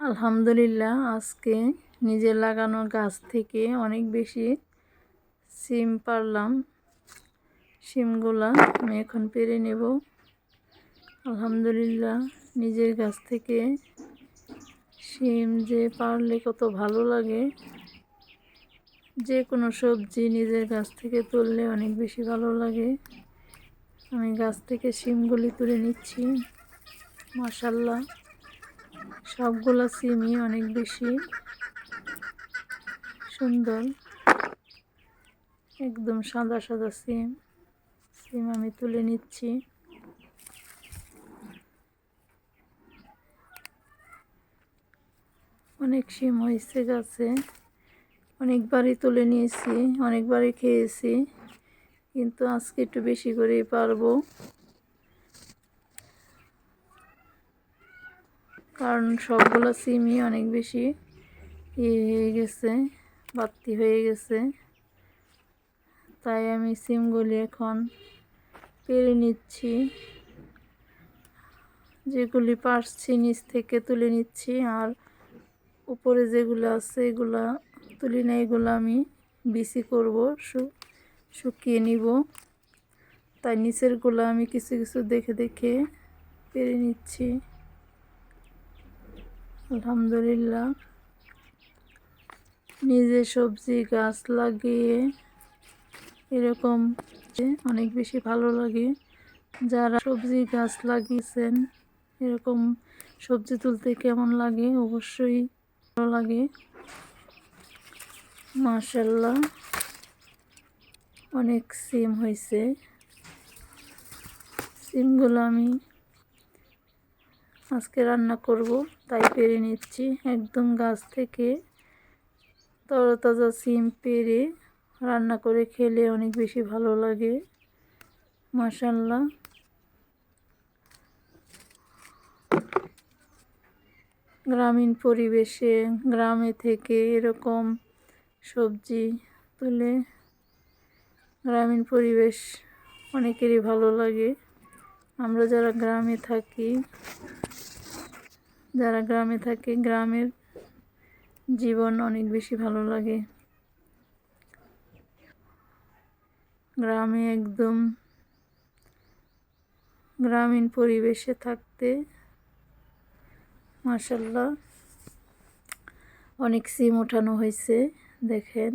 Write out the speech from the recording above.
আলহামদুলিল্লাহ, আজকে নিজের লাগানো গাছ থেকে অনেক বেশি সিম পারলাম। সিমগুলা আমি এখন পেরে নেব। আলহামদুলিল্লাহ, নিজের গাছ থেকে সিম যে পারলে কত ভালো লাগে। যে কোনো সবজি নিজের গাছ থেকে তুললে অনেক বেশি ভালো লাগে। আমি গাছ থেকে সিমগুলি তুলে নিচ্ছি মাসাল্লাহ সবগুলো সিমই অনেক বেশি। সুন্দর। একদম সাদা সাদা সিম। সিম আমি তুলে নিচ্ছি। অনেক সিম হয়েছে গাছে। অনেকবারই তুলে নিয়েছি, অনেকবারই খেয়েছি। কিন্তু আজকে একটু বেশি করেই পারব। কারণ সবগুলো সিমই অনেক বেশি ইয়ে হয়ে গেছে বাত্তি হয়ে গেছে। তাই আমি সিমগুলি এখন পেরে নিচ্ছি। যেগুলি পারছি, নিচ থেকে তুলে নিচ্ছি আর উপরে যেগুলো আছে এগুলা তুলি না এগুলো আমি বিসি করব শুকিয়ে নিব। তাই নিচেরগুলো আমি কিছু কিছু দেখে দেখে পেরে নিচ্ছি। আলহামদুলিল্লাহ। নিজে সবজি গাছ লাগিয়ে এরকম অনেক বেশি ভালো লাগে। যারা সবজি গাছ লাগিয়েছেন, এরকম সবজি তুলতে কেমন লাগে? অবশ্যই ভালো লাগে। মাশাল্লাহ অনেক সিম হয়েছে সিমগুলো আমি আজকে রান্না করব, তাই পেরে নিচ্ছি। একদম গাছ থেকে তরতাজা সিম পেরে রান্না করে খেলে অনেক বেশি ভালো লাগে। মাসাল্লাহ গ্রামীণ পরিবেশে, গ্রামে থেকে এরকম সবজি তুলে গ্রামীণ পরিবেশ অনেকেরই ভালো লাগে। আমরা যারা গ্রামে থাকি যারা গ্রামে থাকে, গ্রামের জীবন অনেক বেশি ভালো লাগে। গ্রামে একদম গ্রামীণ পরিবেশে থাকতে মাসাল্লাহ অনেক সিম ওঠানো হয়েছে, দেখেন।